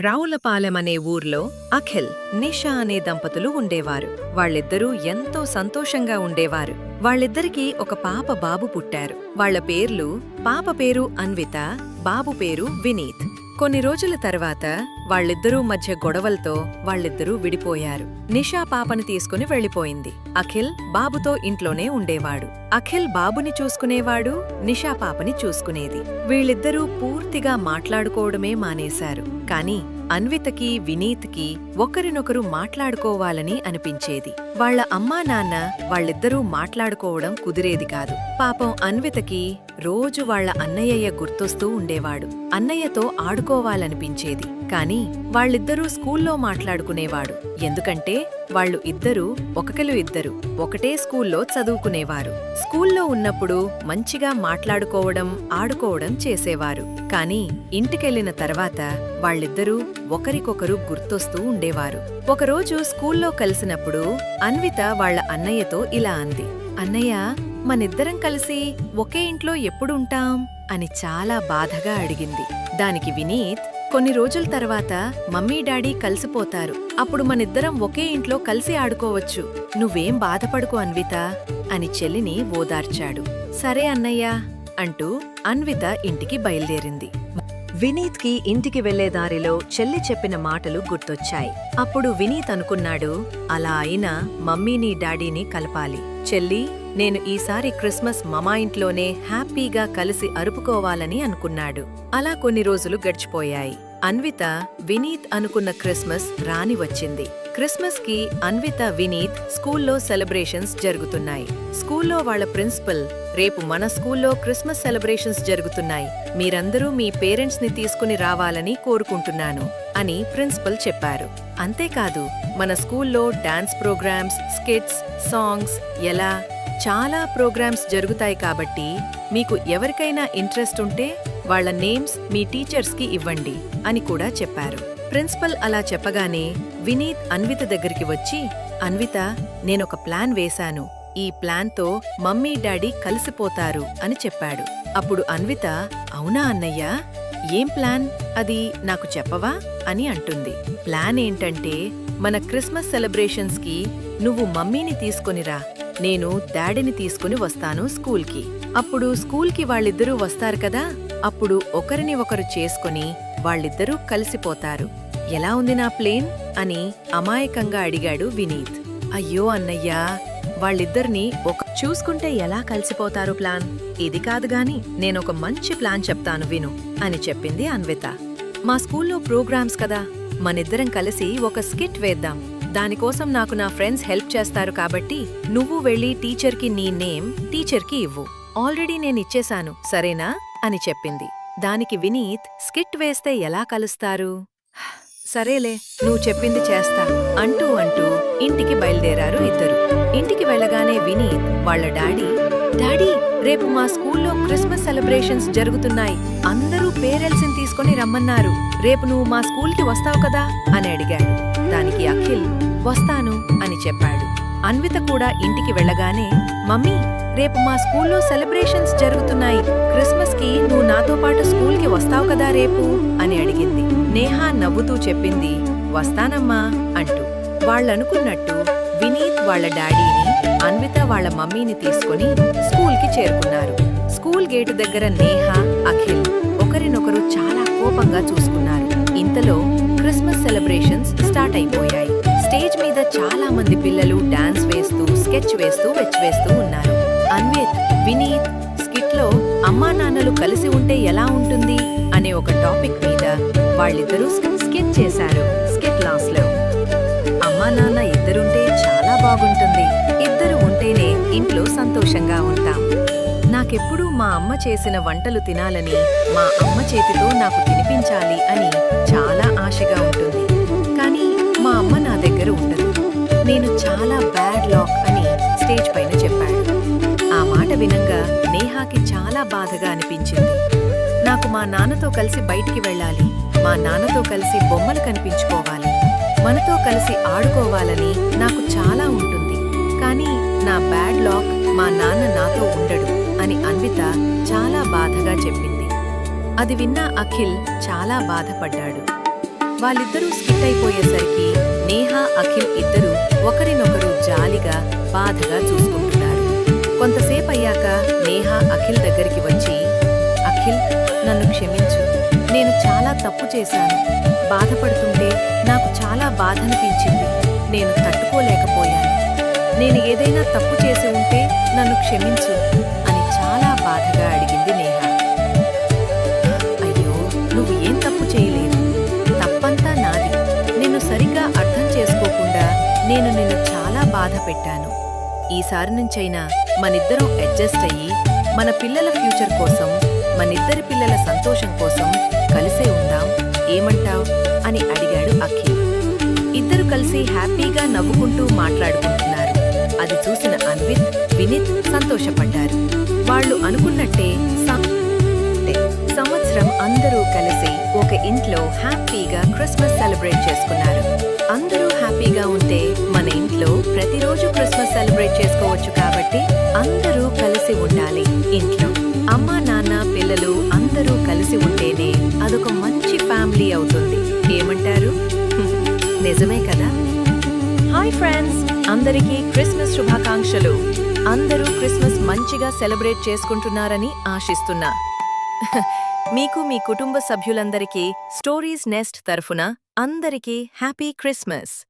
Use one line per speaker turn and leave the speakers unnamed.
రావులపాలెం అనే ఊర్లో అఖిల్ నిషా అనే దంపతులు ఉండేవారు. వాళ్ళిద్దరూ ఎంతో సంతోషంగా ఉండేవారు. వాళ్ళిద్దరికీ ఒక పాప బాబు పుట్టారు. వాళ్ళ పేర్లు పాప పేరు అన్విత బాబు పేరు వినీత్. కొన్ని రోజుల తర్వాత వాళ్ళిద్దరూ మధ్య గొడవలతో వాళ్ళిద్దరూ విడిపోయారు. నిషా పాపని తీసుకుని వెళ్ళిపోయింది అఖిల్ బాబుతో ఇంట్లోనే ఉండేవాడు. అఖిల్ బాబుని చూసుకునేవాడు నిషా పాపని చూసుకునేది. వీళ్ళిద్దరూ పూర్తిగా మాట్లాడుకోవడమే మానేశారు. కాని అన్వితకి వినీత్కి ఒకరినొకరు మాట్లాడుకోవాలని అనిపించేది. వాళ్ళ అమ్మా నాన్న వాళ్ళిద్దరూ మాట్లాడుకోవడం కుదిరేది కాదు. పాపం అన్వితకి రోజు వాళ్ళ అన్నయ్య గుర్తొస్తూ ఉండేవాడు. అన్నయ్యతో ఆడుకోవాలనిపించేది. కాని వాళ్ళిద్దరూ స్కూల్లో మాట్లాడుకునేవాడు. ఎందుకంటే వాళ్ళు ఇద్దరూ ఒకకలు ఇద్దరు. ఒకటే స్కూల్లో చదువుకునేవారు. స్కూల్లో ఉన్నప్పుడు మంచిగా మాట్లాడుకోవడం ఆడుకోవడం చేసేవారు. కాని ఇంటికెళ్ళిన తర్వాత వాళ్ళిద్దరూ ఒకరికొకరు గుర్తొస్తూ ఉండేవారు. ఒకరోజు స్కూల్లో కలిసినప్పుడు అన్విత వాళ్ళ అన్నయ్యతో ఇలా అంది. అన్నయ్య మనిద్దరం కలిసి ఒకే ఇంట్లో ఎప్పుడుంటాం అని చాలా బాధగా అడిగింది. దానికి వినీత్ కొన్ని రోజుల తర్వాత మమ్మీ డాడీ కలిసిపోతారు. అప్పుడు మనిద్దరం ఒకే ఇంట్లో కలిసి ఆడుకోవచ్చు. నువ్వేం బాధపడుకో అన్విత అని చెల్లిని ఓదార్చాడు. సరే అన్నయ్య అంటూ అన్విత ఇంటికి బయలుదేరింది. వినీత్కి ఇంటికి వెళ్ళే దారిలో చెల్లి చెప్పిన మాటలు గుర్తొచ్చాయి. అప్పుడు వినీత్ అనుకున్నాడు అలా అయినా మమ్మీని డాడీని కలపాలి. చెల్లి నేను ఈసారి క్రిస్మస్ మమా ఇంట్లోనే హ్యాపీగా కలిసి అరుపుకోవాలని అనుకున్నాడు. అలా కొన్ని రోజులు గడిచిపోయాయి. అన్విత వినీత్ అనుకున్న క్రిస్మస్ రాని వచ్చింది. క్రిస్మస్కి అన్విత వినీత్ స్కూల్లో సెలబ్రేషన్స్ జరుగుతున్నాయి. స్కూల్లో వాళ్ళ ప్రిన్సిపల్ రేపు మన స్కూల్లో క్రిస్మస్ సెలబ్రేషన్స్ జరుగుతున్నాయి. మీరందరూ మీ పేరెంట్స్ని తీసుకుని రావాలని కోరుకుంటున్నాను అని ప్రిన్సిపల్ చెప్పారు. అంతేకాదు మన స్కూల్లో డాన్స్ ప్రోగ్రామ్స్ స్కిట్స్ సాంగ్స్ ఎలా చాలా ప్రోగ్రామ్స్ జరుగుతాయి కాబట్టి మీకు ఎవరికైనా ఇంట్రెస్ట్ ఉంటే వాళ్ళ నేమ్స్ మీ టీచర్స్కి ఇవ్వండి అని కూడా చెప్పారు. ప్రిన్సిపల్ అలా చెప్పగానే వినీత్ అన్విత దగ్గరికి వచ్చి అన్విత నేనొక ప్లాన్ వేశాను. ఈ ప్లాన్తో మమ్మీ డాడీ కలిసిపోతారు అని చెప్పాడు. అప్పుడు అన్విత అవునా అన్నయ్య? ఏం ప్లాన్? అది నాకు చెప్పవా? అని అంటుంది. ప్లాన్ ఏంటంటే మన క్రిస్మస్ సెలబ్రేషన్స్కి నువ్వు మమ్మీని తీసుకొనిరా నేను డాడీని తీసుకుని వస్తాను స్కూల్కి. అప్పుడు స్కూల్కి వాళ్ళిద్దరూ వస్తారు కదా అప్పుడు ఒకరిని ఒకరు చేసుకుని వాళ్ళిద్దరూ కలిసిపోతారు. ఎలా ఉంది నా ప్లేన్? అని అమాయకంగా అడిగాడు వినీత్. అయ్యో అన్నయ్యా వాళ్ళిద్దరినీ ఒక చూసుకుంటే ఎలా కలిసిపోతారు ప్లాన్? ఇది కాదు గాని నేనొక మంచి ప్లాన్ చెప్తాను విను అని చెప్పింది అన్విత. మా స్కూల్లో ప్రోగ్రామ్స్ కదా మనిద్దరం కలిసి ఒక స్కిట్ వేద్దాం. దానికోసం నాకు నా ఫ్రెండ్స్ హెల్ప్ చేస్తారు కాబట్టి నువ్వు వెళ్ళి టీచర్కి నీ నేమ్ టీచర్కి ఇవ్వు. ఆల్రెడీ నేనిచ్చేశాను సరేనా? అని చెప్పింది. దానికి వినీత్ స్కిట్ వేస్తే ఎలా కలుస్తారు? సరేలే నువ్వు చెప్పింది చేస్తా అంటూ అంటూ ఇంటికి బయలుదేరారు ఇద్దరు. ఇంటికి వెళ్ళగానే వినీత్ వాళ్ళ డాడీ డాడీ రేపు మా స్కూల్లో క్రిస్మస్ సెలబ్రేషన్స్ జరుగుతున్నాయి. అందరూ పేరెంట్స్ని తీసుకొని రమ్మన్నారు. రేపు నువ్వు మా స్కూల్కి వస్తావు కదా? అని అడిగాడు. దానికి అఖిల్ వస్తాను అని చెప్పాడు. అన్విత కూడా ఇంటికి వెళ్ళగానే మమ్మీ రేపు మా స్కూల్లో సెలబ్రేషన్స్ జరుగుతున్నాయి. క్రిస్మస్కి నువ్వు నాతో పాటు స్కూల్కి వస్తావు కదా రేపు? అని అడిగింది. నేహా నవ్వుతూ చెప్పింది వస్తానమ్మా అంటూ. వాళ్ళనుకున్నట్టు వినీత్ వాళ్ళ డాడీని అన్విత వాళ్ళ మమ్మీని తీసుకుని స్కూల్కి చేరుకున్నారు. స్కూల్ గేటు దగ్గర నేహా అఖిల్ ఒకరినొకరు చాలా కోపంగా చూసుకున్నారు. ఇంతలో క్రిస్మస్ సెలబ్రేషన్స్ స్టార్ట్ అయిపోయాయి. స్టేజ్ మీద చాలా మంది పిల్లలు డాన్స్ వేస్తూ స్కెచ్ వేస్తూ వెచ్చివేస్తూ ఉన్నారు. అన్విత్ వినీత్ స్కిట్లో అమ్మా నాన్నలు కలిసి ఉంటే ఎలా ఉంటుంది అనే ఒక టాపిక్ మీద వాళ్ళిద్దరూ స్కిట్ చేశారు స్కిట్ లాస్లో అమ్మా నాన్న ఇద్దరుంటే చాలా బాగుంటుంది. ఇద్దరు ఇంట్లో సంతోషంగా ఉంటాం. నాకెప్పుడూ మా అమ్మ చేసిన వంటలు తినాలని మా అమ్మ చేతితో నాకు తినిపించాలి అని చాలా ఆశగా ఉంటుంది. కానీ మా అమ్మ నా దగ్గర ఉండదు. నేను చాలా బ్యాడ్ లాక్ అని స్టేజ్ పైన చెప్పాడు. ఆ మాట వినంగా నేహాకి చాలా బాధగా అనిపించింది. నాకు మా నాన్నతో కలిసి బయటికి వెళ్ళాలి. మా నాన్నతో కలిసి బొమ్మలు కనిపించుకోవాలి. మనతో కలిసి ఆడుకోవాలని నాకు చాలా ఉంటుంది. కానీ నా బ్యాడ్ లాక్ మా నాన్న నాతో ఉండడు అని అన్విత చాలా బాధగా చెప్పింది. అది విన్న అఖిల్ చాలా బాధపడ్డాడు. వాళ్ళిద్దరూ స్కిట్ అయిపోయేసరికి నేహా అఖిల్ ఇద్దరూ ఒకరినొకరు జాలిగా బాధగా చూసుకుంటున్నారు. కొంతసేపు అయ్యాక నేహా అఖిల్ దగ్గరికి వచ్చి అఖిల్ నన్ను క్షమించు. నేను చాలా తప్పు చేశాను. బాధపడుతుంటే నాకు చాలా బాధనిపించింది నేను తట్టుకోలేకపోయాను. నేను ఏదైనా తప్పు చేసి ఉంటే నన్ను క్షమించు అని చాలా బాధగా అడిగింది నేహ. అయ్యో నువ్వు ఏం తప్పు చేయలేదు. తప్పంతా నాది. నిన్ను సరిగ్గా అర్థం చేసుకోకుండా నేను నిన్ను చాలా బాధ పెట్టాను. ఈసారి నుంచైనా మనిద్దరం అడ్జస్ట్ అయ్యి మన పిల్లల ఫ్యూచర్ కోసం మనిద్దరి పిల్లల సంతోషం కోసం కలిసే ఉందాం ఏమంటావ్? అని అడిగాడు అఖిల్. ఇద్దరు కలిసి హ్యాపీగా నవ్వుకుంటూ మాట్లాడుకుంటున్నారు. అది చూసిన అన్విత్ వినిత్ సంతోషపడ్డారు. వాళ్ళు అనుకున్నట్టే సంవత్సరం అందరూ కలిసి ఒక ఇంట్లో హ్యాపీగా క్రిస్మస్ సెలబ్రేట్ చేసుకున్నారు. అందరూ హ్యాపీగా ఉంటే మన ఇంట్లో ప్రతిరోజు క్రిస్మస్ సెలబ్రేట్ చేసుకోవచ్చు కాబట్టి అందరూ కలిసి ఉండాలి ఇంట్లో. అమ్మా నాన్న పిల్లలు అందరూ కలిసి ఉంటేనే అదొక మంచి ఫ్యామిలీ అవుతుంది. ఏమంటారు? నిజమే కదా? Hi friends! అందరికీ క్రిస్మస్ శుభాకాంక్షలు. అందరూ క్రిస్మస్ మంచిగా సెలబ్రేట్ చేసుకుంటున్నారని ఆశిస్తున్నా. మీకు మీ కుటుంబ సభ్యులందరికీ స్టోరీస్ నెస్ట్ తరఫున అందరికీ హ్యాపీ క్రిస్మస్.